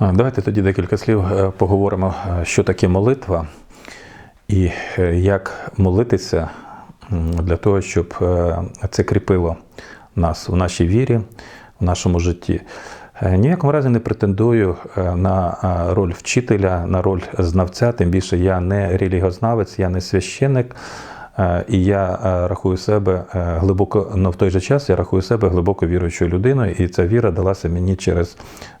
Давайте тоді декілька слів е, поговоримо, е, що таке молитва і е, як молитися для того, щоб це кріпило нас в нашій вірі, в нашому житті. Е, Ні в якому разі не претендую на роль вчителя, на роль знавця, тим більше я не релігознавець, я не священик. Е, І я е, рахую себе е, глибоко, але в той же час я рахую себе глибоко віруючою людиною, і ця віра далася мені через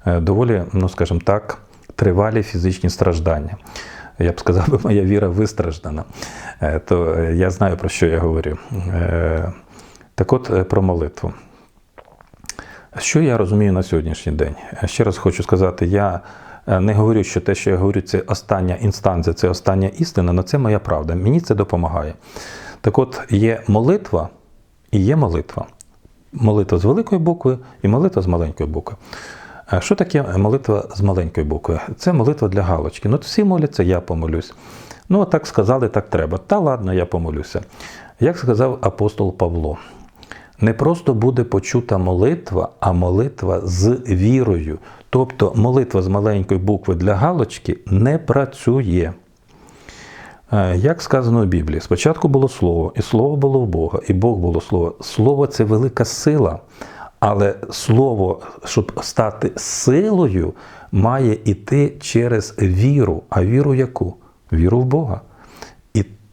доволі, ну скажімо так, тривалі фізичні страждання. Я б сказав, моя віра вистраждана. То я знаю, про що я говорю. Так от про молитву. Що я розумію на сьогоднішній день? Ще раз хочу сказати, я не говорю, що те, що я говорю, це остання інстанція, це остання істина, але це моя правда. Мені це допомагає. Так от, є молитва і є молитва. Молитва з великої букви і молитва з маленької букви. Е, Що таке молитва з маленької букви? Це молитва для галочки. Ну, всі моляться, я помолюсь. Ну, так сказали, так треба. Та ладно, я помолюся. Як сказав апостол Павло, не просто буде почута молитва, а молитва з вірою. Тобто молитва з маленької букви для галочки не працює. Е, Як сказано в Біблії, спочатку було слово, і слово було в Бога, і Бог було слово. Слово це велика сила, але слово, щоб стати силою, має йти через віру. А віру яку? Віру в Бога.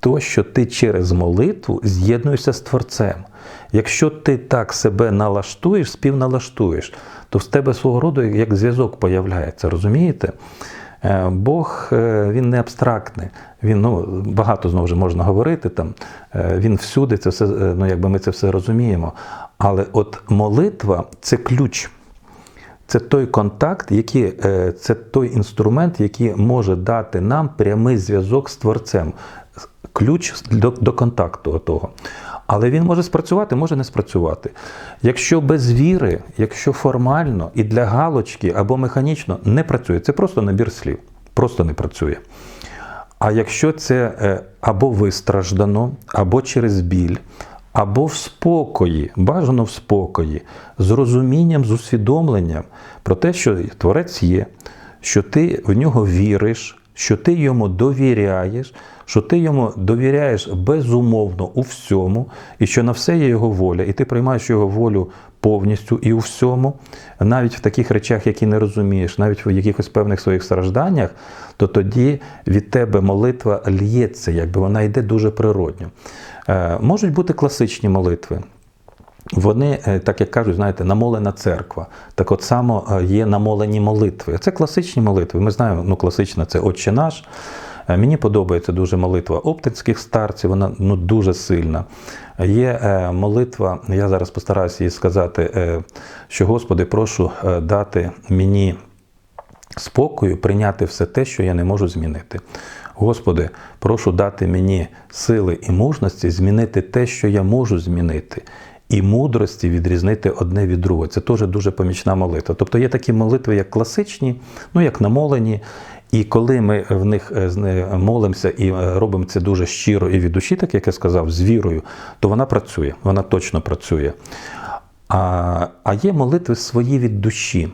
То, що ти через молитву з'єднуєшся з Творцем. Якщо ти так себе налаштуєш, співналаштуєш, то в тебе свого роду як зв'язок появляється, розумієте? Е, Бог е, він не абстрактний. Він ну багато знову ж можна говорити там. е, Він всюди це все, ну якби ми це все розуміємо. Але от молитва це ключ. Це той контакт, який, це той інструмент, який може дати нам прямий зв'язок з Творцем, ключ до, до контакту того. Але він може спрацювати, може не спрацювати. Якщо без віри, якщо формально і для галочки або механічно не працює, це просто набір слів, просто не працює. А якщо це е, або вистраждано, або через біль, або в спокої, бажано в спокої, з розумінням, з усвідомленням про те, що Творець є, що ти в нього віриш, що ти йому довіряєш, що ти йому довіряєш безумовно у всьому, і що на все є його воля, і ти приймаєш його волю повністю і у всьому, навіть в таких речах, які не розумієш, навіть в якихось певних своїх стражданнях, то тоді від тебе молитва л'ється, якби вона йде дуже природньо. Е, Можуть бути класичні молитви. Вони, е, так як кажуть, знаєте, намолена церква. Так от само е, є намолені молитви. Це класичні молитви. Ми знаємо, ну класична це Отче наш. Е, Мені подобається дуже молитва оптинських старців, вона ну, дуже сильна. Є молитва, я зараз постараюся їй сказати, що Господи, прошу дати мені спокою прийняти все те, що я не можу змінити. Господи, прошу дати мені сили і мужності змінити те, що я можу змінити, і мудрості відрізнити одне від другого. Це теж дуже помічна молитва. Тобто є такі молитви, як класичні, ну як намолені. І коли ми в них е, не- молимося і е, робимо це дуже щиро і від душі, так як я сказав, з вірою, то вона працює, вона точно працює. А, а є молитви свої від душі.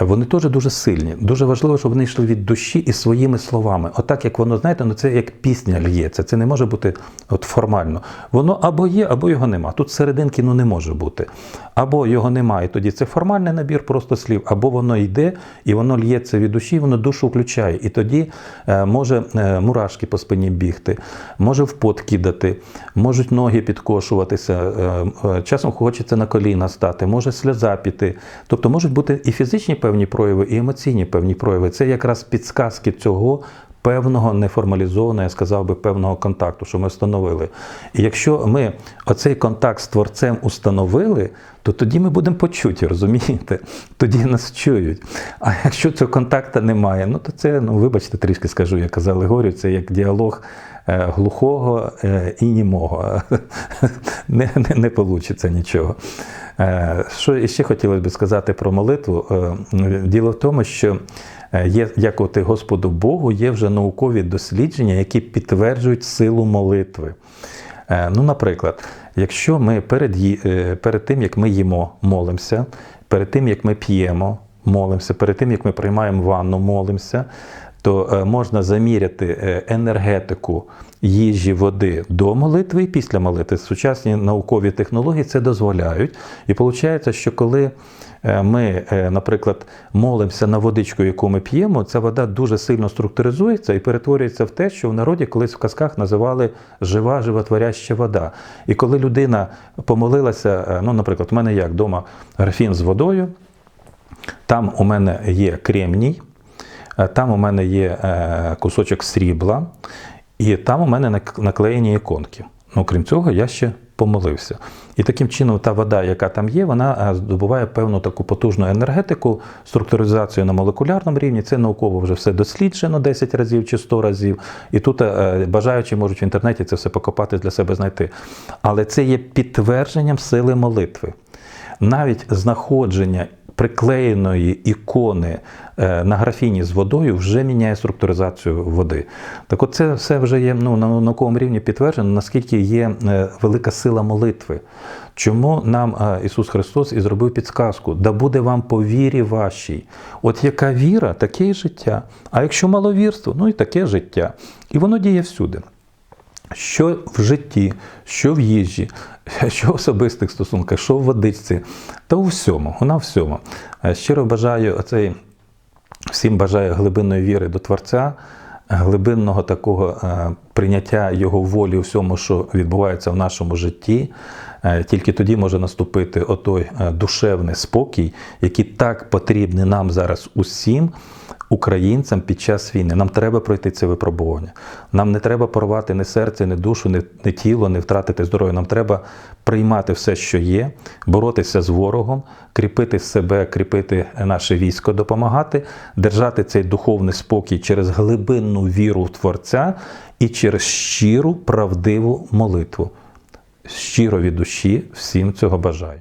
Вони теж дуже сильні. Дуже важливо, щоб вони йшли від душі і своїми словами. Отак, як воно, знаєте, ну це як пісня л'ється. Це не може бути от формально. Воно або є, або його нема. Тут серединки ну не може бути. Або його немає, тоді це формальний набір просто слів, або воно йде і воно л'ється від душі, воно душу включає. І тоді е, може е, мурашки по спині бігти, може в пот кидати, можуть ноги підкошуватися, е, часом хочеться на коліна стати, може сльоза піти. Тобто можуть бути і фізичні певні прояви, і емоційні певні прояви. Це якраз підсказки цього. Певного неформалізованого, я сказав би, певного контакту, що ми встановили. І якщо ми оцей контакт з творцем установили, то тоді ми будемо почуті, розумієте? Тоді нас чують. А якщо цього контакту немає, ну то це, ну вибачте, трішки скажу, я казав алегорію, це як діалог е, глухого е, і німого. Не, не, не вийде нічого. Е, Що ще хотілося б сказати про молитву? Діло в тому, що є, дякувати Господу Богу, є вже наукові дослідження, які підтверджують силу молитви. Е, Ну, наприклад, якщо ми перед, е, перед тим, як ми їмо, молимося, перед тим, як ми п'ємо, молимося, перед тим як ми приймаємо ванну, молимося, то е, можна заміряти е, енергетику їжі, води до молитви і після молитви. Сучасні наукові технології це дозволяють. І виходить, що коли е, ми, наприклад, молимося на водичку, яку ми п'ємо, ця вода дуже сильно структуризується і перетворюється в те, що в народі колись в казках називали жива, животворяща вода. І коли людина помолилася, ну, наприклад, у мене як вдома графін з водою, там у мене є кремній, там у мене є е, кусочок срібла, і там у мене наклеєні іконки. Ну, крім цього, я ще помолився. І таким чином, та вода, яка там є, вона е, здобуває певну таку потужну енергетику, структуризацію на молекулярному рівні. Це науково вже все досліджено 10 разів чи 100 разів. І тут е, бажаючі можуть в інтернеті це все покопати для себе знайти. Але це є підтвердженням сили молитви. Навіть знаходження приклеєної ікони е, на графіні з водою вже міняє структуризацію води. Так от це все вже є ну, на науковому рівні підтверджено, наскільки є е, велика сила молитви. Чому нам е, Ісус Христос і зробив підсказку? Да буде вам по вірі вашій. От яка віра, таке й життя. А якщо маловірство, ну і таке життя. І воно діє всюди. Що в житті, що в їжі, що в особистих стосунках, що в водичці, та у всьому, вона всьому. Е, Щиро бажаю оцей, всім бажаю глибинної віри до Творця, глибинного такого е, прийняття Його волі у всьому, що відбувається в нашому житті. Е, Тільки тоді може наступити отой е, душевний спокій, який так потрібний нам зараз усім, українцям під час війни. Нам треба пройти це випробування. Нам не треба порвати ні серце, ні душу, ні, ні тіло, не втратити здоров'я. Нам треба приймати все, що є, боротися з ворогом, кріпити себе, кріпити наше військо, допомагати, держати цей духовний спокій через глибинну віру в Творця і через щиру, правдиву молитву. Щиро від душі всім цього бажаю.